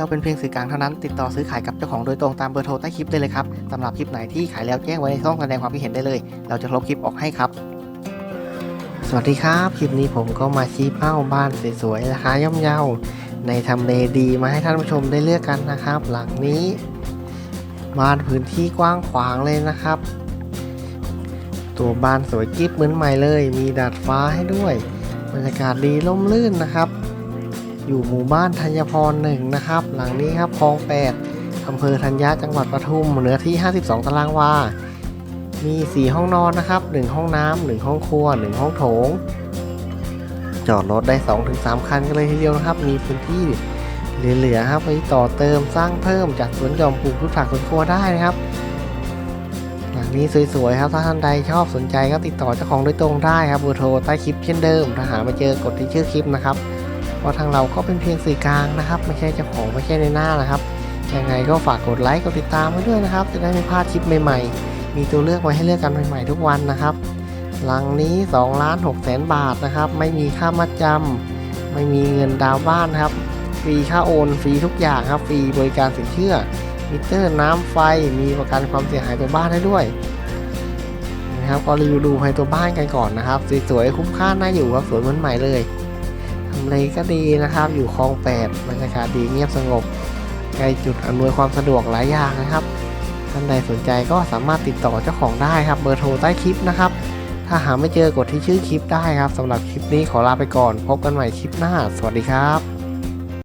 เราเป็นเพียงสื่อกลางเท่านั้น ติดต่อซื้อขายกับเจ้าของโดยตรงตามเบอร์โทรใต้คลิปได้เลยครับสำหรับคลิปไหนที่ขายแล้วแจ้งไว้ในช่องแสดงความคิดเห็นได้เลย เราจะลบคลิปออกให้ครับ สวัสดีครับ คลิปนี้ผมก็มาชี้เป้าบ้านสวยๆราคาย่อมเยาในทำเลดีมาให้ท่านผู้ชมได้เลือกกันนะครับ หลังนี้บ้านพื้นที่กว้างขวางเลยนะครับ ตัวบ้านสวยกิ๊บเหมือนใหม่เลย มีดาดฟ้าให้ด้วย บรรยากาศดีร่มรื่นนะครับ อยู่หมู่บ้านธัญพรหนึ่งนะครับ หลังนี้ครับคลองแปดอำเภอธัญญาจังหวัดปทุมเนื้อที่ 52 ตารางวา มี 4 ห้องนอนนะครับ 1 ห้องน้ำ1ห้องครัว 1 ห้องโถง จอดรถได้ 2-3 คันกันเลยทีเดียวนะครับ มีพื้นที่เหลือๆครับไปต่อเติมสร้างเพิ่มจากสวนหย่อมปลูกพืชผักสวนครัวได้นะครับหลังนี้สวยๆครับถ้าท่านใดชอบสนใจก็ติดต่อเจ้าของโดยตรงได้ครับเบอร์โทรใต้คลิปเช่นเดิมถ้าหาไม่เจอกดที่ชื่อคลิปนะครับ เพราะทางเราก็เป็นเพียงสื่อกลางนะครับ ไม่ใช่เจ้าของไม่ใช่ในหน้านะครับยังไงก็ฝากกดไลค์กดติดตามไว้ด้วยนะครับ จะได้ไม่พลาดคลิปใหม่ๆ มีตัวเลือกไว้ให้เลือกกันใหม่ๆทุกวันนะครับหลังนี้2ล้าน6แสนบาทนะครับ ไม่มีค่ามัดจำไม่มีเงินดาวน์บ้านครับ ฟรีค่าโอน ฟรีทุกอย่างครับ ฟรีบริการสินเชื่อ มิเตอร์น้ำไฟ มีประกันความเสียหายตัวบ้านให้ด้วยนะครับ ก็รีวิวดูให้ตัวบ้านกันก่อนนะครับ สวยๆคุ้มค่าน่าอยู่ครับ สวยเหมือนใหม่เลย ทำเลก็ดีนะครับ อยู่คลองแปดบรรยากาศดีเงียบสงบใกล้จุดอำนวยความสะดวกหลายอย่างนะครับ ท่านใดสนใจก็สามารถติดต่อเจ้าของได้ครับ เบอร์โทรใต้คลิปนะครับ ถ้าหาไม่เจอกดที่ชื่อคลิปได้ครับสำหรับคลิปนี้ขอลาไปก่อน พบกันใหม่คลิปหน้า สวัสดีครับ